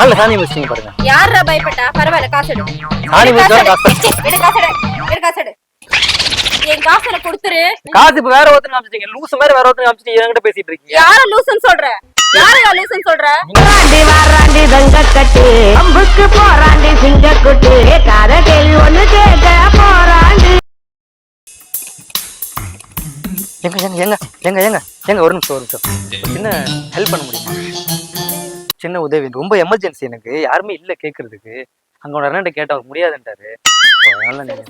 காலைல சாணி வச்சிங்க பாருங்க. யாரா பயப்பட்டா? பரவாயில்ல காசு எடு. சாணி எடு வச்சா காசு எடு. காசு எடு. எடு காசு எடு. என் காசு எனக்கு கொடுத்துரு. காசு இப்ப வேற ஒருத்தங்க அமைச்சிட்டீங்க லூசு மாதிரி வேற ஒருத்தங்க அமைச்சிட்டு என்கிட்ட பேசிட்டு இருக்கீங்க. யார லூசுன்னு சொல்ற? யாரையா லூசுன்னு சொல்ற? வாராண்டி வாராண்டி தங்க கட்டு அம்புக்கு போராண்டி சிங்க குட்டு காத கேள்வி ஒண்ணு கேட்க போராண்டி. எங்க எங்க எங்க எங்க எங்க ஒரு நிமிஷம் ஒரு நிமிஷம். சின்ன ஹெல்ப் பண்ண முடியுமா? சின்ன உதவி. ரொம்ப எமர்ஜென்சி எனக்கு. யாருமே இல்ல கேக்குறதுக்கு. அங்க ஒரு அண்ணன் கேட்ட அவர் முடியாதுன்ட்டாரு. அதனால நீங்க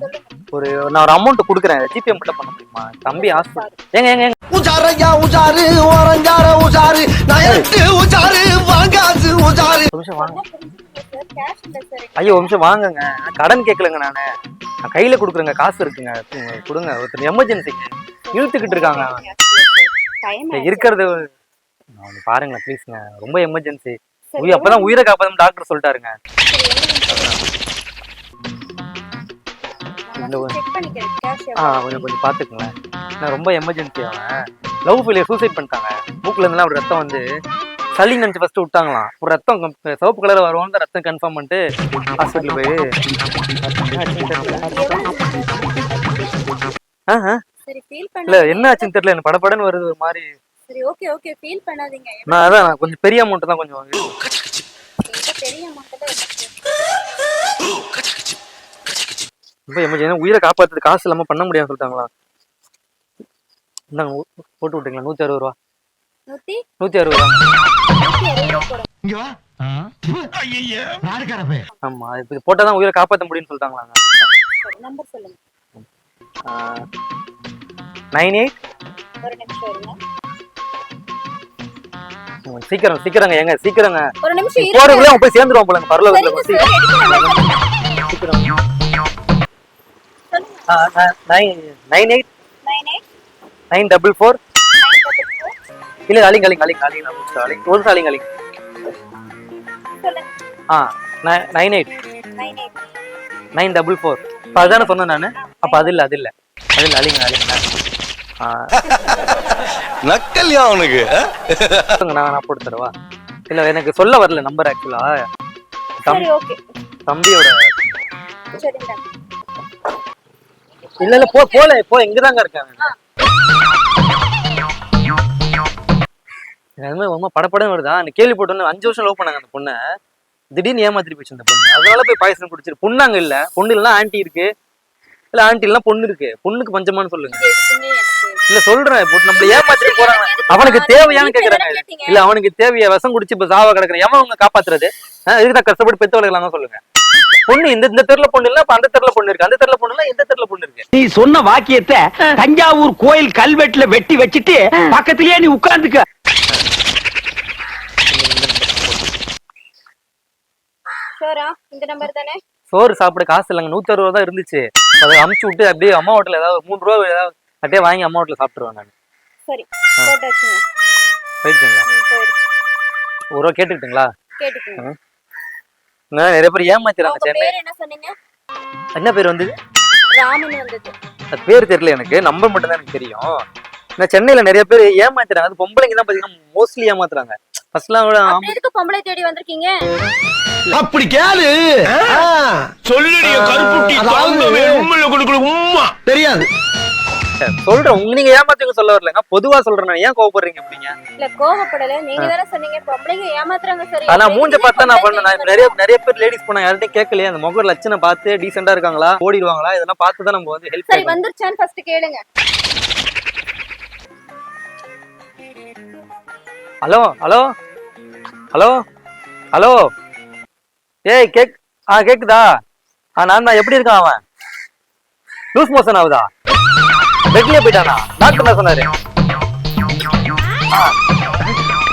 ஒரு நான் ஒரு அமௌண்ட் கொடுக்குறேன். ஜிபே மட்டும் பண்ண முடியுமா? தம்பி ஹாஸ்பிட்டல் ஏங்க ஏங்க ஏங்க. உஜாரையா உஜாரு ஓரஞ்சார உஜாரு. நயட்டு உஜாரு வாங்காசு உஜாரு. ஒரு நிமிஷம் வாங்க. ஐயோ ஒரு நிமிஷம் வாங்குங்க. கடன் கேட்கலங்க நானு. நான் கையில கொடுக்குறேங்க. காசு இருக்குங்க. கொடுங்க. ஒருத்தர் எமர்ஜென்சிங்க இழுத்துக்கிட்டு இருக்காங்க. டைம் இருக்கிறது கொஞ்சம் பாருங்களேன் ப்ளீஸ்ங்க ரொம்ப எமர்ஜென்சி உயிர் அப்பதான் உயிரை காப்பாதும் டாக்டர் சொல்லிட்டாருங்க. ஆ கொஞ்சம் கொஞ்சம் பாத்துக்கங்களேன் நான் ரொம்ப எமர்ஜென்சி அவன். லவ் ஃபெயிலியர் சூசைட் பண்ணிட்டாங்க. மூக்குல இருந்தெல்லாம் ஒரு ரத்தம் வந்து சளி நினைச்சு ஃபர்ஸ்ட் விட்டாங்களாம். ஒரு ரத்தம் சிவப்பு கலர் வருவோம் ரத்தம் கன்ஃபார்ம் பண்ணிட்டு ஹாஸ்பிட்டல் போய் ஃபீல் இல்ல என்ன ஆச்சுன்னு தெரியல. எனக்கு படபடன்னு வருது ஒரு மாதிரி. சரி ஓகே ஓகே ஃபீல் பண்ணாதீங்க. நான் அதான் நான் கொஞ்சம் பெரிய அமௌண்ட் தான் கொஞ்சம் வாங்கு. என்கிட்ட பெரிய அமௌண்ட் தான் இருக்கு. ரொம்ப எமர்ஜென்சி உயிரை காப்பாத்துறது காசு இல்லாம பண்ண முடியாதுன்னு சொல்லிட்டாங்களா? இந்தாங்க போட்டு விட்டுங்களா நூத்தி அறுபது ரூபா. நூத்தி? நூத்தி அறுபது ரூபா. நூத்தி அறுபது ரூபா போடுங்க. இங்க வா. யாருக்காரப்பே? ஆமா இது போட்டாதான் உயிரை காப்பாத்த முடியும்னு சொல்லிட்டாங்களா? சரி நம்பர் சொல்லுங்க. நைன் எயிட் ஒரு நிமிஷம் இருங்க. சீக்கிரம் சீக்கிரங்க ஏங்க சீக்கிரங்க. ஒரு நிமிஷம் போறதுக்குள்ளே போய் சேர்ந்துருவான் போல பரவாயில்ல. சீக்கிரம் nine eight. Nine double four. இல்ல ஒரு நிமிஷம் அலிங்க அலிங்க சொல்லுங்க. ஆ nine eight. Nine double four. இப்போ அதுதானே சொன்னேன் நான்? அப்போ அது இல்லை அது இல்லை. அது இல்லை அலிங்க அலிங்க நக்கல்யா அவனுக்கு நான் நான் போட்டு தரவா? இல்ல எனக்கு சொல்ல வரல நம்பர் ஆக்சுவலா சரி ஓகே தம்பியோட இல்ல இல்ல போ போல போ எங்கதாங்க இருக்காங்க. ரொம்ப படப்படம் வருதா? எனக்கு கேள்வி போட்டோன்னு அஞ்சு வருஷம் லவ் பண்ணாங்க அந்த பொண்ணை. திடீர்னு ஏமாத்திட்டு போச்சு அந்த பொண்ணு. அதனால போய் பாயசம் குடிச்சிரு பொண்ணாங்க இல்ல. பொண்ணு இல்லைன்னா ஆன்ட்டி இருக்கு. இல்ல ஆன்ட்டி இல்லைன்னா பொண்ணு இருக்கு. பொண்ணுக்கு பஞ்சமான்னு சொல்லுங்க. இல்ல சொல்றேன். இப்போ நம்மள ஏமாத்திட்டு போறாங்க. அவனுக்கு தேவையான்னு கேக்குறாங்க. இல்ல அவனுக்கு தேவையா? விஷம் குடிச்சு இப்ப சாவா கிடக்குற எவன் அவங்க காப்பாத்துறது? ஆ, இதுக்கு தான் கஷ்டப்பட்டு பெத்து வளர்க்கலாம் தான் சொல்லுங்க. பொண்ணு இந்த இந்த தெருல பொண்ணு இல்ல இப்ப அந்த தெருல பொண்ணு இருக்கு. அந்த தெருல பொண்ணு இந்த தெருல பொண்ணு இருக்கு. நீ சொன்ன வாக்கியத்தை தஞ்சாவூர் கோயில் கல்வெட்டுல வெட்டி வச்சிட்டு பக்கத்திலேயே நீ உட்கார்ந்துக்க. ஷோரா இந்த நம்பர் தானே? சோறு சாப்பிட காசு இல்லைங்க. நூத்தி அறுபது ரூபா தான் இருந்துச்சு. அதை அமுச்சு விட்டு அப்படியே அம்மா ஹோட்டல் ஏதாவது மூணு ரூபா ஏதாவது அப்படியே வாங்கி அம்மா ஹோட்டல் சாப்பிட்டுருவேன் நான். சரி போயிடுச்சுங்களா? ஒரு ரூபா கேட்டுக்கிட்டுங்களா? நிறைய பேர் ஏமாத்திடுறாங்க சென்னை. என்ன பேர் அது பேர் தெரியல எனக்கு நம்பர் மட்டும் தான் எனக்கு தெரியும். நான் சென்னையில நிறைய பேர் ஏமாத்துறாங்க அது பொம்பளைங்க தான் பாத்தீங்கன்னா மோஸ்ட்லி ஏமாத்துறாங்க. ஃபர்ஸ்ட்லாம் கூட பொம்பளை தேடி வந்திருக்கீங்க? அப்படி கேளு. சொல்லுடைய கருப்புட்டி தாங்கவே உண்மையில கொடுக்கல உம்மா. தெரியாது. சொல்றேன் உங்க நீங்க ஏமாத்துங்க சொல்ல வரலங்க. பொதுவா சொல்றேன் நான். ஏன் கோவப்படுறீங்க அப்படிங்க இல்ல கோவப்படல. நீங்க தானே சொன்னீங்க. பொம்பளைங்க ஏமாத்துறாங்க சரி. ஆனா மூஞ்ச பார்த்தா நான் பண்ண நான் இப்ப நிறைய நிறைய பேர் லேடிஸ் போனா யார்கிட்டயும் கேட்கலையே. அந்த முக லட்சணம் பார்த்து டீசெண்டா இருக்காங்களா? ஓடிடுவாங்களா? இதெல்லாம் பார்த்து தான் நம்ம வந்து ஹெல்ப் சரி வந்துருச்சான்னு ஃபர்ஸ்ட் கேளுங்க. Hello hello hello hello. ஏய் கேக் ஆ கேக்குதா? ஆ நான் தான். எப்படி இருக்கான் அவன்? லூஸ் மோஷன் ஆகுதா? பெட்லயே போயிட்டானா? டாக்டர் என்ன சொன்னாரு.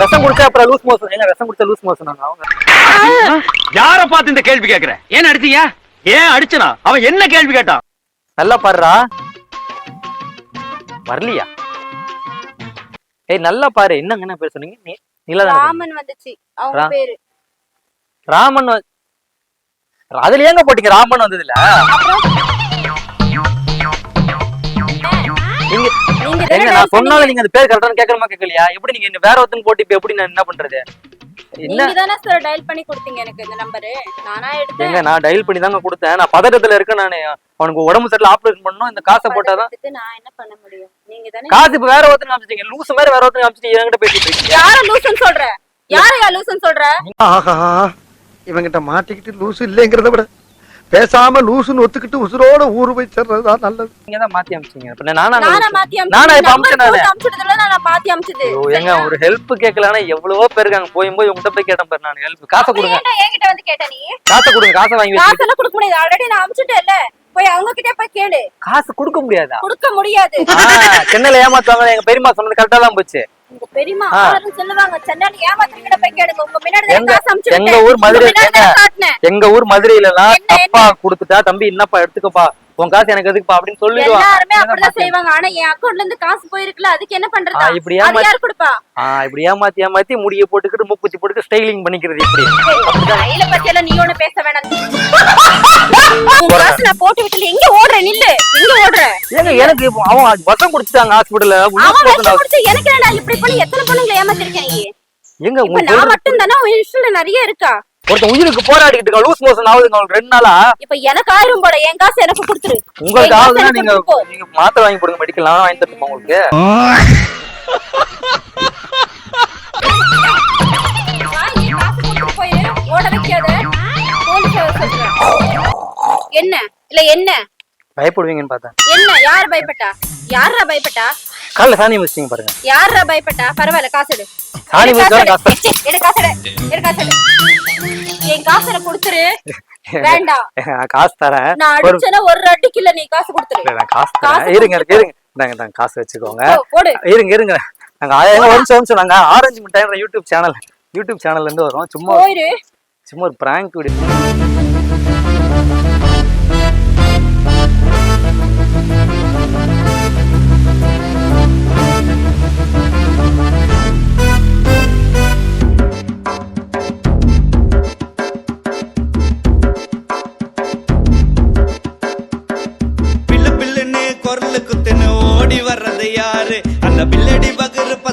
விஷம் குடிச்சா அப்புறம் லூஸ் மோஷன் ஏங்க விஷம் குடிச்சா லூஸ் மோஷன் அவங்க யார பார்த்து இந்த கேள்வி கேக்குற? ஏன் அடிச்சீங்க? ஏன் அடிச்சனா? அவன் என்ன கேள்வி கேட்டான்? நல்லா பாருடா வரலையா? ஏய் நல்லா பாரு. என்னங்க என்ன பேர் சொன்னீங்க? நீ ராமன் வந்துச்சு. அவங்க பேரு. ராமன் அதுல ஏங்க போட்டீங்க? ராமன் வந்தது இல்ல நீங்க நான் சொன்னாலும் நீங்க அந்த பேர் கரெக்டான கேட்கணுமா கேட்கலையா எப்படி நீங்க வேற ஒருத்தன் போட்டு இப்ப எப்படி நான் என்ன பண்றது? என்ன நீங்க தானே சார் டயல் பண்ணி கொடுத்தீங்க எனக்கு இந்த நம்பரு நானா எடுத்தேன். எங்க நான் டயல் பண்ணி தாங்க கொடுத்தேன். நான் பதட்டத்துல இருக்கேன் நானு. அவனுக்கு உடம்பு சரியில்லை ஆப்ரேஷன் பண்ணணும். இந்த காசை போட்டாதான் பதட்டத்துக்கு நான் என்ன பண்ண முடியும்? நீங்க தானே காசு இப்ப வேற ஒருத்தங்க காமிச்சிட்டீங்க. லூசு மாதிரி வேற ஒருத்தங்க காமிச்சிட்டு என்கிட்ட பேசிட்டு இருக்கீங்க. யார லூசுன்னு சொல்ற? யாரையா லூசுன்னு சொல்ற? ஆஹா. இவங்கிட்ட மாட்டிக்கிட்டு லூசு இல்லைங்கிறத விட பேசாம லூசுன்னு ஒத்துக்கிட்டு உசுரோட ஊரு போய் சேர்றதுதான் நல்லது. நீங்க தான் மாத்தி அமிச்சீங்க. இப்ப நானா நானா மாத்தி நானா இப்ப அமிச்சேன் நானு. மாத்தி அமிச்சது. ஏங்க ஒரு ஹெல்ப் கேட்கலான்னா எவ்வளவோ பேர் இருக்காங்க. போய் போய் உங்ககிட்ட போய் கேட்டேன் பாரு நான். ஹெல்ப் காசை கொடுங்க. என்கிட்ட வந்து கேட்ட நீ? காசை கொடுங்க காசை வாங்கி வச்சு காசெல்லாம் கொடுக்க முடியாது. ஆல்ரெடி நான் அமிச்சிட்டேன்ல. போய் அவங்க கிட்டே போய் கேளு. காசு கொடுக்க முடியாதா? கொடுக்க முடியாது. சென்னையில ஏமாத்துவாங்க எங்க பெரியம்மா சொன்னது கரெக்டா தான் போச்சு. பெரியமா ஆ. ஆளுங்க சொல்லுவாங்க. சென்னையில ஏமாத்திரிக்கிட்ட போய் கேளுங்க. உங்க முன்னாடி தான் எங்க- காசு அமிச்சு எங்க விட்டேன். ஊர் மதுரை எங்க ஊர் மதுரையில எல்லாம் அப்பா கொடுத்துட்டா தம்பி என்னப்பா எடுத்துக்கப்பா. உன் காசு எனக்கு எதுக்குப்பா அப்படின்னு சொல்லிடுவாங்க எல்லாருமே அப்படிதான் செய்வாங்க. ஆனா என் அக்கவுண்ட்ல இருந்து காசு போயிருக்குல அதுக்கு என்ன பண்றதா? இப்படி யார் கொடுப்பா? ஆ, இப்படி ஏமாத்தி ஏமாத்தி முடிய போட்டுக்கிட்டு மூக்குத்தி போட்டுட்டு ஸ்டைலிங் பண்ணிக்கிறது இப்படி. கையில பத்தி எல்லாம் நீ ஒண்ணு பேச வேணாம். காசு நான் போட்டு விட்டு எங்க ஓடுற? நில்லு. எங்க ஓடுற? ஏங்க எனக்கு இப்போ அவன் வசம் கொடுத்துட்டாங்க ஹாஸ்பிடல்ல அவன் விஷம் குடிச்சு எனக்கு என்னடா இப்படி பண்ணி? எத்தனை பொண்ணுங்களை ஏமாத்திருக்கேன் நீ? எங்க நான் மட்டும் தானே உன் இஷ்டல நிறைய இருக்கா? ஒருத்தன் உயிருக்கு போராடிக்கிட்டு இருக்கான் லூஸ் மோஷன் ஆகுதுங்க ரெண்டு நாளா. இப்ப எனக்கு ஆயிரம் போட என் காசு எனக்கு கொடுத்துரு. உங்களுக்கு ஆகுதுன்னா நீங்க. நீங்க மாத்திரை வாங்கி போடுங்க மெடிக்கல் நான் வாங்கி தரட்டுமா உங்களுக்கு? என்ன? இல்ல என்ன? பயப்படுவீங்கன்னு பார்த்தேன். என்ன? யார் பயப்பட்டா? யாரா பயப்பட்டா? காலைல சாணி வச்சிங்க பாருங்க. யாரா பயப்பட்டா? பரவாயில்ல காசு எடு. சாணி எடு வச்சா காசு எடு. காசு எடு. எடு காசு எடு. என் காசை கொடுத்துரு. வேண்டாம். காசு தரேன். நான் ஒரு அடிச்சேன்னா ஒரு அடிக்கு இல்ல நீ காசு கொடுத்துரு. நான் காசு தரேன். இருங்க இருங்க. இந்தாங்க இந்தாங்க காசு வச்சுக்கோங்க. இருங்க இருங்க. நாங்க ஆயிரம் ஒரு நிமிஷம் நாங்க ஆரஞ்சு மிட்டாய் யூடியூப் சேனல் யூடியூப் சேனல்ல இருந்து வரோம். சும்மா சும்மா ஒரு பிராங்க் வீடியோ